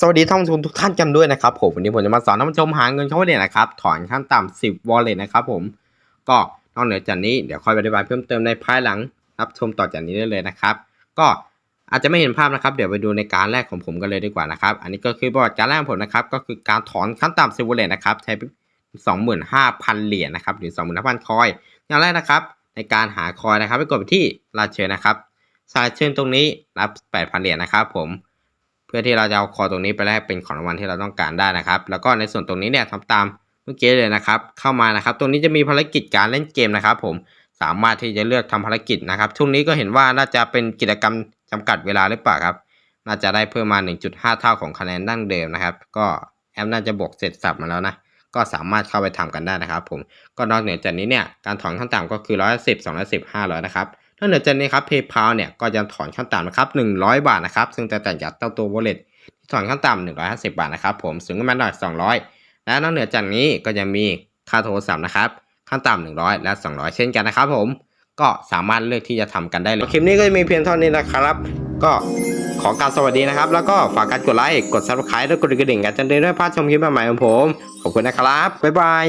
สวัสดีท่านผู้ชมทุกท่านกันด้วยนะครับผมวันนี้ผมจะมาสอนท่านผู้ชมหาเงินเข้าวัดนะครับ ถอนขั้นต่ำ10 wallet นะครับผมก็นอกเหนือจากนี้เดี๋ยวค่อยอธิบายเพิ่มเติมในภายหลังรับชมต่อจากนี้ได้เลยนะครับ ก็อาจจะไม่เห็นภาพนะครับ เดี๋ยวไปดูในการแรกของผมกันเลยดีกว่านะครับ อันนี้ก็คือประวัติการแรกของผมนะครับ ก็คือการถอนขั้นต่ำ10 wallet นะครับใช้25,000เหรียญนะครับหรือ25,000คอยอย่างแรกนะครับ ในการหาคอยนะครับไปกดไปที่ลาเชนนะครับสายเชิญตรงนี้รับ8,000เหรียญนะครับผม เพื่อที่เราจะเอาคอตรงนี้ไปแลกเป็นของรางวัลที่เราต้องการได้นะครับ แล้วก็ในส่วนตรงนี้เนี่ยทำตามเมื่อกี้เลยนะครับ เข้ามานะครับ ตรงนี้จะมีภารกิจการเล่นเกมนะครับ ผมสามารถที่จะเลือกทำภารกิจนะครับช่วงนี้ก็เห็นว่าน่าจะเป็นกิจกรรมจำกัดเวลาหรือเปล่าครับ น่าจะได้เพิ่มมา 1.5 เท่าของคะแนนดั้งเดิมนะครับ ก็แอปน่าจะบวกเสร็จสับมาแล้วนะก็สามารถเข้าไปทำกันได้นะครับ ผมก็นอกเหนือจากนี้เนี่ยการถอนขั้นต่ำก็คือ110 210 500นะครับ นอกเหนือจากนี้ครับ PayPal เนี่ยก็จะถอนขั้นต่ำนะครับ 100 บาทนะครับ ซึ่งแตกต่จากเจ้าตัว Wallet ที่ถอนขั้นต่ำ150 บาทนะครับ ผมสูงขึ้นมาหน่อย200 และนอกเหนือจากนี้ก็จะมีค่าโทรศัพท์นะครับ ขั้นต่ำ100 และ 200 เช่นกันนะครับ ผม ก็สามารถเลือกที่จะทำกันได้เลย คลิปนี้ก็จะมีเพียงเท่านี้นะครับ ก็ขอการสวัสดีนะครับ แล้วก็ฝากการกดไลค์ กด subscribe และกดกระดิ่งกันจะได้ไม่พลาดชมคลิปใหม่ๆของผม ขอบคุณนะครับ บ๊ายบาย